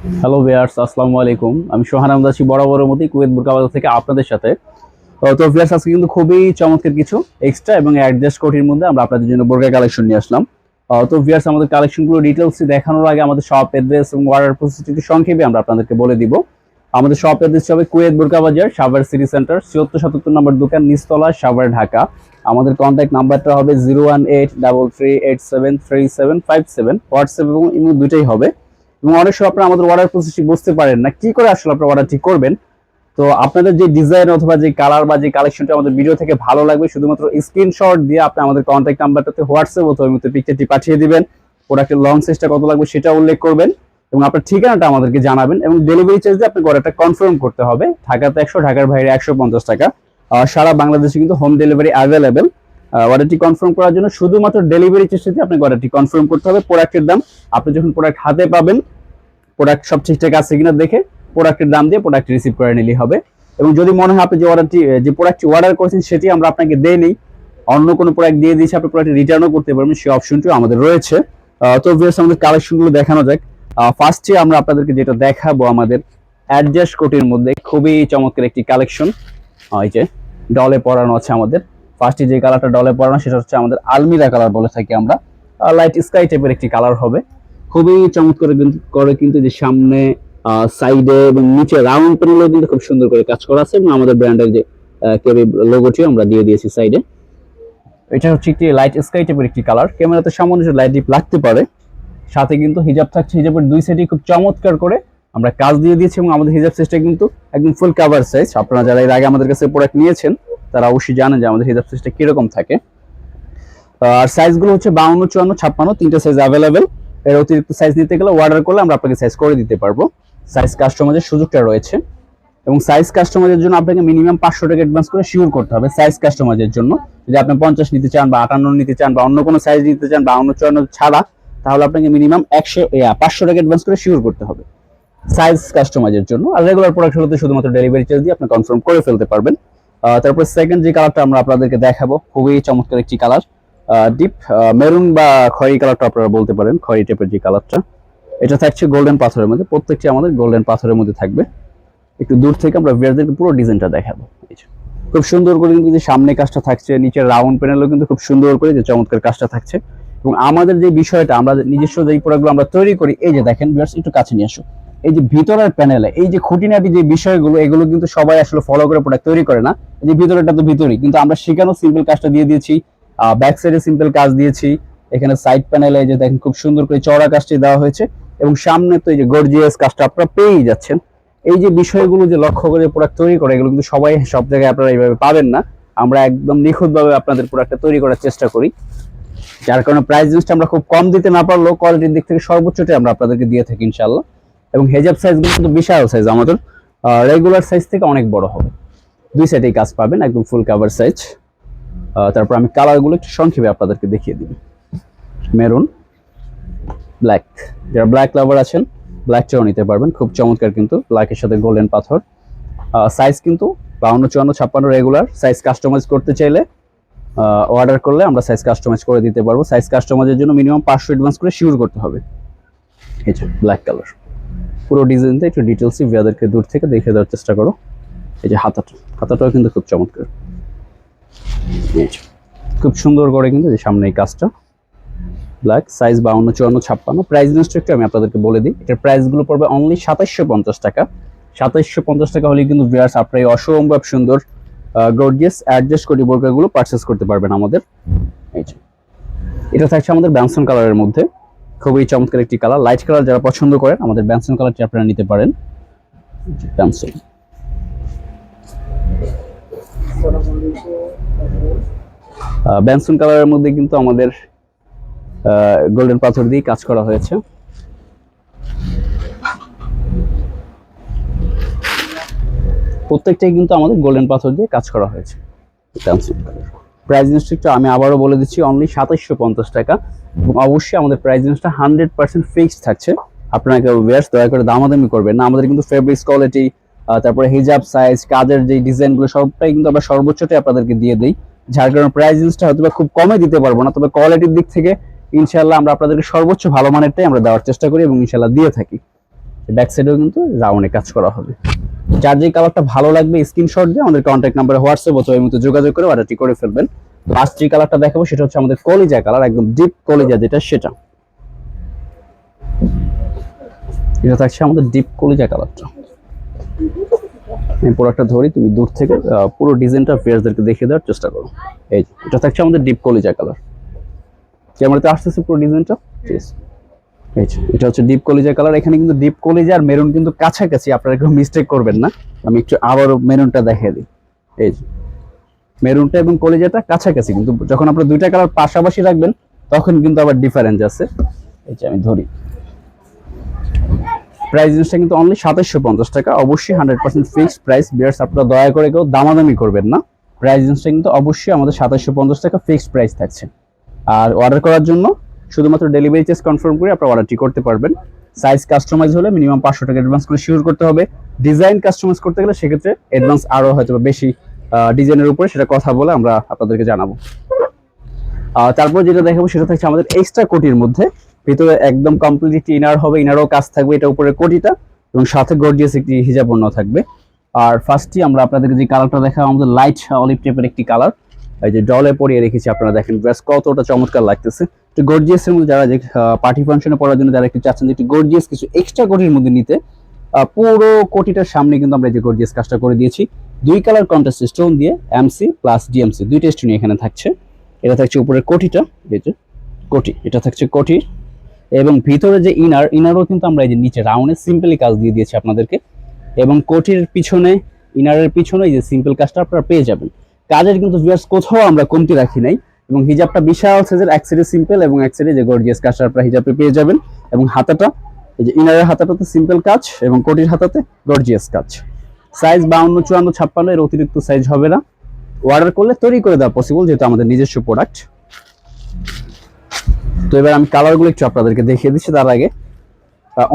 Hello viewers আসসালামু আলাইকুম। আমি সোহান আমদাসী বরাবরের মতোই কুয়েত বুরকাবাজার থেকে আপনাদের সাথে। তো ভিয়ার্স আজকে কিন্তু খুবই চমৎকার কিছু এক্সট্রা এবং অ্যাডজাস্ট কোটির মধ্যে আমরা আপনাদের জন্য বোরকা কালেকশন নিয়ে আসলাম। তো ভিয়ার্স আমাদের কালেকশনগুলো ডিটেলস দেখানোর আগে আমাদের শপ অ্যাড্রেস এবং অর্ডার প্রসেসটি সংক্ষেপে আমরা আপনাদেরকে বলে দিব। আমাদের শপ অ্যাড্রেস হবে কুয়েত বাজার, সাভার সিটি সেন্টার ছিয়াত্তর সাতাত্তর নম্বর দোকান নিস্তলা সাভার ঢাকা। আমাদের কন্ট্যাক্ট নাম্বারটা হবে zero one eight double three eight seven three seven five seven WhatsApp এবং ইমো দুটোই হবে। এবং অনেক সময় আপনারা আমাদের অর্ডার প্রসেসটি বুঝতে পারেন না, কি করে আসলে আপনারা অর্ডারটি করবেন? তো আপনাদের যে ডিজাইন অথবা যে কালার বা যে কালেকশনটা আমাদের ভিডিও থেকে ভালো লাগবে, শুধুমাত্র স্ক্রিনশট দিয়ে আপনি আমাদের কন্ট্যাক্ট নাম্বারটাতে হোয়াটসঅ্যাপ অথবা মধ্যে পিকচারটি পাঠিয়ে দিবেন। প্রোডাক্টের লং সাইজটা কত লাগবে সেটা উল্লেখ করবেন এবং আপনার ঠিকানাটা আমাদেরকে জানাবেন এবং ডেলিভারি চার্জ দিয়ে আপনাকে অর্ডারটা কনফার্ম করতে হবে। ঢাকাতে একশো, ঢাকার বাইরে একশো পঞ্চাশ টাকা। সারা বাংলাদেশে কিন্তু হোম ডেলিভারি অ্যাভেলেবেল অর্ডারটি কনফার্ম করার জন্য শুধুমাত্র ডেলিভারি চার্জ দিয়ে আপনাকে অর্ডারটি কনফার্ম করতে হবে। প্রোডাক্টের দাম আপনি যখন প্রোডাক্ট হাতে পাবেন প্রোডাক্ট সব ঠিকঠাক আছে কিনা দেখে প্রোডাক্টের দাম দিয়ে প্রোডাক্ট রিসিভ করে নিলেই হবে। এবং যদি মনে হয় আপনি যে অর্ডারটি যে প্রোডাক্টটি অর্ডার করেছেন সেটি আমরা আপনাকে দেই নেই, অন্য কোনো প্রোডাক্ট দিয়ে দিয়েছি, আপনি প্রোডাক্ট রিটার্নও করতে পারবেন, সেই অপশনটিও আমাদের রয়েছে। তো ভিউয়ার্স আমাদের কালেকশনগুলো দেখানো যাক। ফার্স্টে আমরা আপনাদেরকে যেটা দেখাবো আমাদের অ্যাডজাস্ট কোটির মধ্যে, খুবই চমৎকার একটি কালেকশন এই যে ডলে পরানো আছে আমাদের। ফার্স্টে যে কালারটা ডলে পরানো, সেটা হচ্ছে আমাদের আলমিরা কালার বলে থাকি আমরা। লাইট স্কাই টাইপের একটি কালার হবে। খুবই চমৎকার করে কিন্তু যে সামনে সাইডে এবং নিচে রাউন্ড প্যানেলও কিন্তু খুব সুন্দর করে কাজ করা আছে এবং আমাদের ব্র্যান্ডের যে কেবি লোগোটিও আমরা দিয়ে দিয়েছি সাইডে এটা হচ্ছে একটি লাইট স্কাই টাইপের একটি কালার ক্যামেরাতে সামান্য লাইট ডিপ লাগতে পারে। সাথে কিন্তু হিজাব থাকছে, হিজাবের দুই সাইডে খুব চমৎকার করে আমরা কাজ দিয়ে দিয়েছি এবং আমাদের হিজাব সাইজটা কিন্তু একদম ফুল কাভার সাইজ আপনারা যারা এর আগে আমাদের কাছে প্রোডাক্ট নিয়েছেন, তারা অবশ্যই জানেন যে আমাদের হিজাব সাইজটা কীরকম থাকে। আর সাইজগুলো হচ্ছে বাউন্ন, চুয়ান্ন, ছাপ্পান্ন, তিনটা সাইজ অ্যাভেলেবেল এর অতিরিক্ত সাইজ নিতে গেলে অর্ডার করলে আমরা আপনাকে সাইজ করে দিতে পারব। সাইজ কাস্টমাইজের সুযোগটা রয়েছে। এবং সাইজ কাস্টমাইজের জন্য আপনাকে মিনিমাম পাঁচশো টাকা অ্যাডভান্স করে শিওর করতে হবে সাইজ কাস্টমাইজের জন্য। যদি আপনি পঞ্চাশ নিতে চান বা আটান্ন নিতে চান বা অন্য কোনো সাইজ নিতে চান বা অন্য চুয়ান্ন ছাড়া, তাহলে আপনাকে মিনিমাম একশো পাঁচশো টাকা অ্যাডভান্স করে শিওর করতে হবে। সাইজ কাস্টমাইজের জন্য। আর রেগুলার প্রোডাক্ট হলে শুধুমাত্র ডেলিভারি চার্জ দিয়ে আপনি কনফার্ম করে ফেলতে পারবেন। তারপর সেকেন্ড যে কালারটা আমরা আপনাদেরকে দেখাবো, খুবই চমৎকার একটি কালার ডিপ মেরুন বা খয়েরি কালারটা আপনারা বলতে পারেন, খয়েরি টাইপের যে কালারটা এটা থাকছে গোল্ডেন পাথরের মধ্যে, প্রত্যেকটি আমাদের গোল্ডেন পাথরের মধ্যে থাকবে। একটু দূর থেকে আমরা ভিয়ারদেরকে পুরো ডিজাইনটা দেখাবো। খুব সুন্দর করে কিন্তু যে সামনে কাজটা থাকছে, নিচের রাউন্ড প্যানেলও কিন্তু খুব সুন্দর করে যে চমৎকার কাজটা থাকছে। এবং আমাদের যে বিষয়টা, আমরা নিজস্ব যে প্রোডাক্টগুলো আমরা তৈরি করি, এই যে দেখেন ভিউয়ার্স একটু কাছে নিয়ে আসো। এই যে ভিতরের প্যানেলে এই যে খুঁটিনাটি যে বিষয়গুলো, এগুলো কিন্তু সবাই আসলে ফলো করে প্রোডাক্ট তৈরি করে না। এই যে ভিতরেটা তো ভিতরেই, কিন্তু আমরা সেখানেও সিম্পল কাজটা দিয়ে দিয়েছি। ব্যাক সাইডে সিম্পল কাজ দিয়েছি। এখানে সাইড প্যানেলে যে দেখেন খুব সুন্দর করে চড়া কাজটি দেওয়া হয়েছে এবং সামনে তো এই যে গর্জিয়াস কাজটা আপনারা পেয়েই যাচ্ছেন। এই যে বিষয়গুলো যে লক্ষ্য করে প্রোডাক্ট তৈরি করে, এগুলো কিন্তু সবাই সব জায়গায় আপনারা এইভাবে পাবেন না। আমরা একদম নিখুঁতভাবে আপনাদের প্রোডাক্টটা তৈরি করার চেষ্টা করি। যার কারণে প্রাইস জিনিসটা আমরা খুব কম দিতে না পারলেও কোয়ালিটির দিক থেকে সর্বোচ্চটাই আমরা আপনাদেরকে দিয়ে থাকি ইনশাল্লাহ এবং হেজাব সাইজগুলো কিন্তু বিশাল সাইজ আমাদের। রেগুলার সাইজ থেকে অনেক বড় হবে। দুই সাইডেই কাজ পাবেন, একদম ফুল কাভার সাইজ তারপর আমি কালারগুলো একটু সংক্ষেপে আপনাদেরকে দেখিয়ে দিই। মেরুন ব্ল্যাক যারা ব্ল্যাক লাভার আছেন ব্ল্যাকটাও নিতে পারবেন। খুব চমৎকার কিন্তু ব্ল্যাকের সাথে গোল্ডেন পাথর। সাইজ কিন্তু বাউন্ন, চুয়ান্ন, ছাপ্পান্ন রেগুলার সাইজ কাস্টমাইজ করতে চাইলে অর্ডার করলে আমরা সাইজ কাস্টমাইজ করে দিতে পারব। সাইজ কাস্টমাইজের জন্য মিনিমাম পাঁচশো অ্যাডভান্স করে শিওর করতে হবে। এই ব্ল্যাক কালার পুরো ডিজাইনটা একটু ডিটেলসই ভিয়াদেরকে দূর থেকে দেখে দেওয়ার চেষ্টা করো। এই যে হাতাটা, হাতাটাও কিন্তু খুব চমৎকার। খুব সুন্দর করে কিন্তু যে সামনে এই কাজটা। ব্ল্যাক সাইজ বাউন্ন, চুয়ান্ন, ছাপ্পান্ন। প্রাইস জিনিসটা একটু আমি আপনাদেরকে বলে দিই। এটার প্রাইসগুলো পড়বে অনলি সাতাইশশো পঞ্চাশ টাকা। সাতাইশশো পঞ্চাশ টাকা হলে কিন্তু ভিয়ার্স আপনার এই অসম্ভব সুন্দর গর্জিয়াস অ্যাডজাস্ট করি বোরকাগুলো পারচেস করতে পারবেন আমাদের। এই যে। এটা থাকছে আমাদের ব্যানসন কালারের মধ্যে। খুবই চমৎকার একটি কালার লাইট কালার যারা পছন্দ করেন, আমাদের ব্যানসন কালারটি আপনারা নিতে পারেন। ব্যানসন ব্যানসন কালারের মধ্যে কিন্তু আমাদের গোল্ডেন পাথর দিয়ে কাজ করা হয়েছে। প্রত্যেকটাই কিন্তু আমাদের গোল্ডেন পাথর দিয়ে কাজ করা হয়েছে প্রাইস জিনিসটা আমি আবারও বলে দিচ্ছি অনলি সাতাইশশো পঞ্চাশ টাকা। এবং অবশ্যই আমাদের প্রাইস জিনিসটা হান্ড্রেড পার্সেন্ট ফিক্সড থাকছে। আপনারা কেউ ওয়ার্স দয়া করে দামাদামি করবেন না। আমাদের কিন্তু ফেব্রিক্স কোয়ালিটি তারপরে হিজাব সাইজ কাজের যে ডিজাইনগুলো সবটাই কিন্তু আমরা সর্বোচ্চটাই আপনাদেরকে দিয়ে দিই। যার কারণে প্রাইস জিনিসটা হয়তো খুব কমে দিতে পারব না, তবে কোয়ালিটির দিক থেকে ইনশাল্লাহ আমরা আপনাদেরকে সর্বোচ্চ ভালো মানেরটাই আমরা দেওয়ার চেষ্টা করি এবং ইনশাল্লাহ দিয়ে থাকি। ব্যাক সাইডেও কিন্তু রাউন্ডে কাজ করা হবে। যার যে কালারটা ভালো লাগবে স্ক্রিনশট দিয়ে আমাদের কন্ট্যাক্ট নাম্বারে হোয়াটসঅ্যাপ অথবা এই মতো যোগাযোগ করে অর্ডারটি করে ফেলবেন। লাস্ট যে কালারটা দেখাবো, সেটা হচ্ছে আমাদের কলিজা কালার একদম ডিপ কলিজা যেটা, সেটা। এটা থাকছে আমাদের ডিপ কলিজা কালারটা আমি প্রোডাক্টটা ধরি, তুমি দূর থেকে পুরো ডিজাইনটা ফেয়ারদেরকে দেখিয়ে দেওয়ার চেষ্টা করো। এই এটা থাকছে আমাদের ডিপ কলিজা কালার ক্যামেরাতে আসতেছে পুরো ডিজাইনটা ঠিক এই এটা হচ্ছে ডিপ কলিজা কালার এখানে কিন্তু ডিপ কলিজা আর মেরুন কিন্তু কাছাকাছি, আপনারা কেউ মিস্টেক করবেন না। আমি একটু আবারও মেরুনটা দেখিয়ে দিই। এই মেরুনটা এবং কলিজাটা কাছাকাছি, কিন্তু যখন আপনারা দুইটা কালার পাশাপাশি রাখবেন, তখন কিন্তু আবার ডিফারেন্স আছে। এই যে, আমি ধরি। প্রাইস জিনিসটা কিন্তু অনলি সাতাশশো পঞ্চাশ টাকা। অবশ্যই হান্ড্রেড পার্সেন্ট ফিক্সড প্রাইস বিয়ার্স আপনারা দয়া করে কেউ দামাদামি করবেন না। প্রাইস জিনিসটা কিন্তু অবশ্যই আমাদের সাতাশশো পঞ্চাশ টাকা ফিক্সড প্রাইস থাকছে। আর অর্ডার করার জন্য শুধুমাত্র ডেলিভারি চার্জ কনফার্ম করে আপনারা অর্ডারটি করতে পারবেন। সাইজ কাস্টমাইজ হলে মিনিমাম পাঁচশো টাকা অ্যাডভান্স করে শিওর করতে হবে। ডিজাইন কাস্টমাইজ করতে গেলে সেক্ষেত্রে অ্যাডভান্স আরও হয়তো বেশি ডিজাইনের উপরে সেটা কথা বলে আমরা আপনাদেরকে জানাব। তারপর যেটা দেখাবো সেটা থাকছে আমাদের এক্সট্রা কোটির মধ্যে। ভিতরে একদম কমপ্লিট ইনার হবে ইনারও কাজ থাকবে, এটা উপরে কোটিটা, এবং সাথে গর্জিয়াস একটি হিজাব অন্য থাকবে। আর ফার্স্টই আমরা আপনাদেরকে যে কালারটা দেখাবো, আমাদের লাইট অলিভ টাইপের একটি কালার এই যে ডলে পরিয়ে রেখেছি, আপনারা দেখেন ড্রেস কতটা চমৎকার লাগতেছে। একটু গর্জিয়াস এর মধ্যে যারা যে পার্টি ফাংশনে পড়ার জন্য যারা একটু চাচ্ছেন যে একটু গর্জিয়াস কিছু এক্সট্রা কোটির মধ্যে নিতে পুরো কোটিটার সামনে কিন্তু আমরা যে গর্জিয়াস কাজটা করে দিয়েছি। দুই কালার কন্ট্রাস্ট স্টোন দিয়ে এমসি প্লাস ডিএমসি দুইটা স্টোন এখানে থাকছে। এটা থাকছে উপরের কোটিটা, এই যে কোটি, এটা থাকছে কোটি এবং ভিতরে যে ইনার ইনারও কিন্তু আমরা এই যে নিচে রাউন্ডে সিম্পলি কাজ দিয়ে দিয়েছি আপনাদেরকে। এবং কোটির পিছনে ইনারের পিছনে এই যে সিম্পল কাজটা আপনারা পেয়ে যাবেন। কাজের কিন্তু ভিউয়ার্স কোথাও আমরা কমতি রাখি নাই এবং হিজাবটা বিশাল সাইজের এক সাইডে সিম্পল এবং এক সাইডে যে গর্জিয়াস কাজটা আপনারা হিজাবে পেয়ে যাবেন। এবং হাতাটা, এই যে ইনারের হাতাটাতে সিম্পল কাজ এবং কোটির হাতাতে গর্জিয়াস কাজ। সাইজ বাউন্ন, চুয়ান্ন, ছাপ্পান্ন এর অতিরিক্ত সাইজ হবে না। অর্ডার করলে তৈরি করে দেওয়া পসিবল যেহেতু আমাদের নিজস্ব প্রোডাক্ট তো এবার আমি কালারগুলো একটু আপনাদেরকে দেখিয়ে দিচ্ছি তার আগে।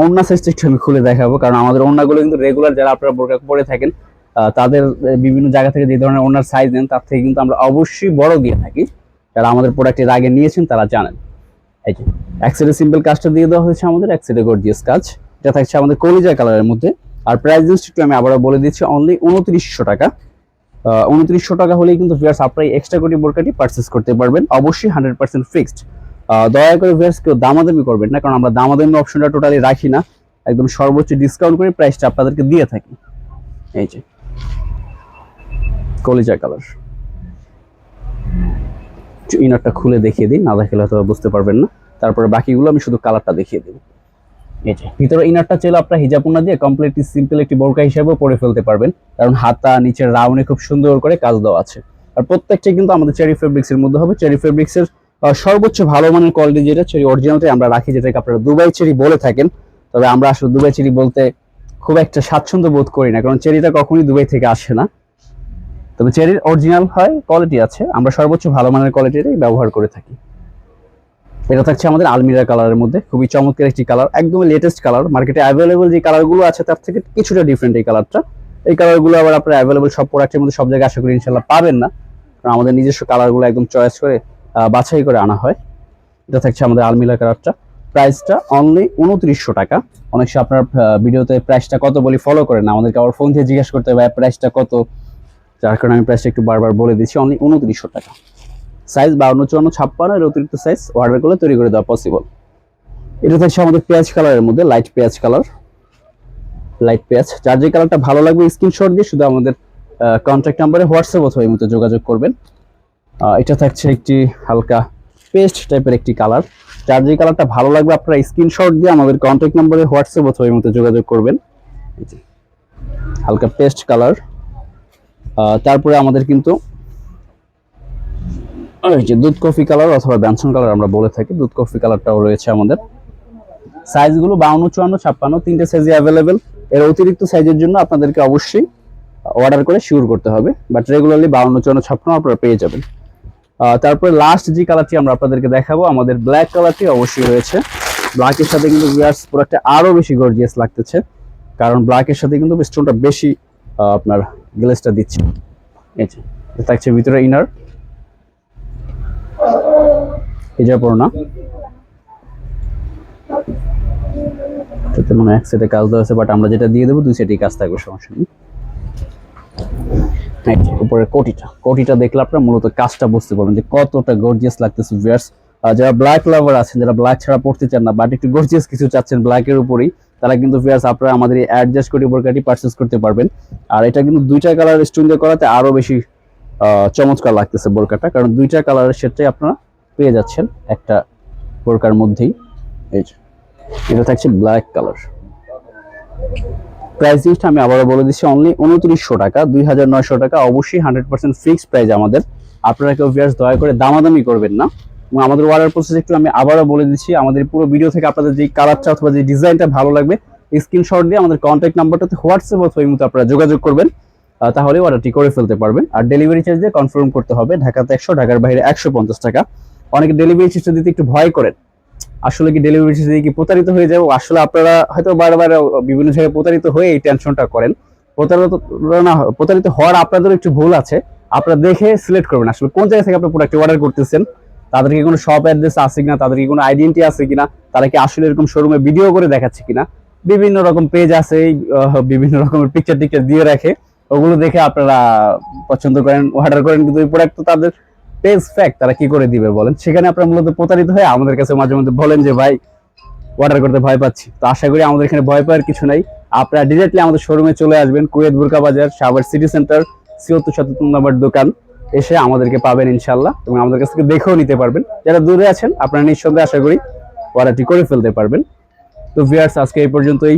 অন্য সাইজটা একটু আমি খুলে দেখাবো, কারণ আমাদের ওড়নাগুলো কিন্তু রেগুলার যারা আপনারা বোরকা পরে থাকেন তাদের বিভিন্ন জায়গা থেকে যে ধরনের ওড়নার সাইজ নেন, তার থেকে কিন্তু আমরা অবশ্যই বড় দিয়ে থাকি। যারা আমাদের প্রোডাক্টের আগে নিয়েছেন, তারা জানেন। এই যে এক সিম্পল কাজটা দিয়ে দেওয়া হয়েছে আমাদের সাইডে গর্জিয়াস কাজ। এটা থাকছে আমাদের কলিজা কালারের মধ্যে। আর প্রাইস একটু আমি আবারও বলে দিচ্ছি অনলি উনত্রিশশো টাকা। উনত্রিশশো টাকা হলেই কিন্তু ভিয়ার্স আপনারা এক্সট্রা কোটি বোরকাটি পারচেস করতে পারবেন। অবশ্যই হান্ড্রেড পার্সেন্ট ফিক্সড দয়া করে ভিয়ার্স কেউ দামাদামি করবেন না কারণ আমরা দামাদামি অপশনটা টোটালি রাখি না। একদম সর্বোচ্চ ডিসকাউন্ট করে প্রাইসটা আপনাদেরকে দিয়ে থাকি। এই যে কলিজা কালার ইনারটা খুলে দেখিয়ে দিই না দেখালে হয়তো বুঝতে পারবেন না। তারপরে বাকিগুলো আমি শুধু কালারটা দেখিয়ে দেবো। এই যে ভিতরে ইনারটা চাইলে আপনার হিজাপুনা দিয়ে কমপ্লিটলি সিম্পল একটি বোরকা হিসেবেও পরে ফেলতে পারবেন। কারণ হাতা নিচের রাউন্ডে খুব সুন্দর করে কাজ দেওয়া আছে। আর প্রত্যেকটা কিন্তু আমাদের চেরি ফেব্রিক্স এর মধ্যে হবে। চেরি ফেব্রিক্স এর আহ, সর্বোচ্চ ভালো মানের কোয়ালিটি যেটা চেরি অরিজিনালটাই আমরা রাখি, যেটাকে আপনারা দুবাই চেরি বলে থাকেন। তবে আমরা আসলে দুবাই চেরি বলতে খুব একটা স্বাচ্ছন্দ্য বোধ করি না, কারণ চেরিটা কখনোই দুবাই থেকে আসে না। তবে চেরির অরিজিনাল হয় কোয়ালিটি আছে, আমরা সর্বোচ্চ ভালো মানের কোয়ালিটিটাই ব্যবহার করে থাকি। এটা থাকছে আমাদের আলমিরা কালারের মধ্যে, খুবই চমৎকার একটি কালার একদম লেটেস্ট কালার মার্কেটে অ্যাভেলেবল যে কালারগুলো আছে, তার থেকে কিছুটা ডিফারেন্ট এই কালারটা এই কালারগুলো আবার আপনারা অ্যাভেলেবল সব প্রোডাক্টের মধ্যে সব জায়গায় আশা করি ইনশাল্লাহ পাবেন না। কারণ আমাদের নিজস্ব কালারগুলো একদম চয়েস করে বাছাই করে আনা হয়। এটা থাকছে আমাদের আলমিরা কালারটা প্রাইসটা অনলি উনত্রিশশো টাকা। অনেক সময় আপনার ভিডিওতে প্রাইসটা কত বলি ফলো করে না। আমাদেরকে আবার ফোন দিয়ে জিজ্ঞেস করতে হবে প্রাইসটা কত? যার কারণে আমি প্রাইসটা একটু বারবার বলে দিচ্ছি অনলি উনত্রিশশো টাকা। সাইজ বাউন্ন, চুয়ান্ন, ছাপ্পান্ন, এর অতিরিক্ত সাইজ অর্ডার করলে তৈরি করে দেওয়া পসিবল এটা থাকছে আমাদের পেঁয়াজ কালারের মধ্যে লাইট পেঁয়াজ কালার লাইট পেঁয়াজ। যার যে কালারটা ভালো লাগবে স্ক্রিনশট দিয়ে শুধু আমাদের কন্ট্যাক্ট নাম্বারে হোয়াটসঅ্যাপ অথবা এই মতো যোগাযোগ করবেন। এটা থাকছে একটি হালকা পেস্ট টাইপের একটি কালার। যার যে কালারটা ভালো লাগবে, আপনারা স্ক্রিনশট দিয়ে আমাদের কন্ট্যাক্ট নাম্বারে হোয়াটসঅ্যাপ অথবা মতো যোগাযোগ করবেন। হালকা পেস্ট কালার। তারপরে আমাদের কিন্তু যে দুধ কফি কালার অথবা ব্যঞ্জন কালার আমরা বলে থাকি, দুধ কফি কালারটাও রয়েছে আমাদের। সাইজগুলো বাউন্ন, চুয়ান্ন, ছাপ্পান্ন, তিনটে সাইজে অ্যাভেলেবেল এর অতিরিক্ত সাইজের জন্য আপনাদেরকে অবশ্যই অর্ডার করে শিওর করতে হবে। বাট রেগুলারলি বাউন্ন, চুয়ান্ন, ছাপ্পান্ন আপনারা পেয়ে যাবেন। তারপরে লাস্ট যে কালারটি আমরা আপনাদেরকে দেখাবো, আমাদের ব্ল্যাক কালারটি অবশ্যই রয়েছে। ব্ল্যাকের সাথে কিন্তু ভিউয়ার্স প্রোডাক্টটা আরও বেশি গর্জিয়াস লাগতেছে, কারণ ব্ল্যাকের সাথে কিন্তু স্টোনটা বেশি আপনার গ্লেসটা দিচ্ছে। থাকছে ভিতরে ইনার হিজাব এটা এটাতে এক সেটে কাজ দেওয়া আছে বাট আমরা যেটা দিয়ে দেবো, দুই সেটেই কাজ থাকবে, সমস্যা নেই। উপরের কোটিটা। কোটিটা দেখলে আপনারা মূলত কাজটা বুঝতে পারবেন যে কতটা গর্জিয়াস লাগতেছে ভিয়ার্স যারা ব্ল্যাক লাভার আছেন, যারা ব্ল্যাক ছাড়া পড়তে চান না বাট একটু গর্জিয়াস কিছু চাচ্ছেন ব্ল্যাকের উপরেই, তারা কিন্তু ভিয়ার্স আপনারা আমাদের এই অ্যাডজাস্ট কোটি বোরকাটি পারচেস করতে পারবেন। আর এটা কিন্তু দুইটা কালার দিয়ে করাতে আরও বেশি চমৎকার লাগতেছে বোরকাটা, কারণ দুইটা কালারের সেটটাই আপনারা পেয়ে যাচ্ছেন একটা বোরকার মধ্যেই। এই যে, এটা থাকছে ব্ল্যাক কালার প্রাইস লিস্টটা আমি আবারও বলে দিচ্ছি অনলি উনত্রিশশো টাকা, দুই হাজার নয়শো টাকা। অবশ্যই হান্ড্রেড পার্সেন্ট ফিক্সড প্রাইস আমাদের। আপনারা কেউ ভিয়ার্স দয়া করে দামাদামি করবেন না। এবং আমাদের অর্ডার প্রসেস একটু আমি আবারও বলে দিচ্ছি, আমাদের পুরো ভিডিও থেকে আপনাদের যে কালারটা অথবা যে ডিজাইনটা ভালো লাগবে স্ক্রিনশট দিয়ে আমাদের কন্ট্যাক্ট নাম্বারটাতে হোয়াটসঅ্যাপ অথবা মতো আপনারা যোগাযোগ করবেন। তাহলে অর্ডারটি করে ফেলতে পারবেন। আর ডেলিভারি চার্জ দিয়ে কনফার্ম করতে হবে, ঢাকাতে একশো, ঢাকার বাইরে একশো পঞ্চাশ টাকা। অনেকে ডেলিভারি চার্জটা দিতে একটু ভয় করেন। আসলে কি ডেলিভারি দিয়ে কি প্রতারিত হয়ে যাব আসলে আপনারা হয়তো বারবার বিভিন্ন জায়গায় প্রতারিত হয়ে এই টেনশনটা করেন। প্রতারিত না, প্রতারিত হওয়ার আপনাদের একটু ভুল আছে। আপনারা দেখে সিলেক্ট করবেন আসলে কোন জায়গা থেকে আপনি প্রোডাক্ট অর্ডার করতেছেন। তাদের কি কোনো শপ অ্যাড্রেস আছে কিনা? তাদের কি কোনো আইডেন্টি আছে কিনা? তারা কি আসলে এরকম শোরুমে ভিডিও করে দেখাচ্ছে কিনা? বিভিন্ন রকম পেজ আছে বিভিন্ন রকমের পিকচার টিকচার দিয়ে রাখে। ওগুলো দেখে আপনারা পছন্দ করেন অর্ডার করেন। কিন্তু ওই প্রোডাক্ট তো তাদের পেজ ফ্যাক্ট তারা কি করে দিবে বলেন? সেখানে আপনারা মূলত প্রতারিত হয়ে আমাদের কাছে মাঝে মধ্যে বলেন যে, ভাই অর্ডার করতে ভয় পাচ্ছি। তো আশা করি আমাদের এখানে ভয় পাওয়ার কিছু নাই। আপনারা ডিরেক্টলি আমাদের শোরুমে চলে আসবেন, কুয়েত বুরকা বাজার, সাভার সিটি সেন্টার, ছিয়ত্তর সত্তর নম্বর দোকান। এসে আমাদেরকে পাবেন ইনশাল্লাহ এবং আমাদের কাছ থেকে দেখেও নিতে পারবেন। যারা দূরে আছেন, আপনারা নিঃসন্দেহে আশা করি অর্ডারটি করে ফেলতে পারবেন। তো ভিউয়ার্স আজকে এই পর্যন্তই।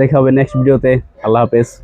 দেখা হবে নেক্সট ভিডিওতে আল্লাহ হাফেজ।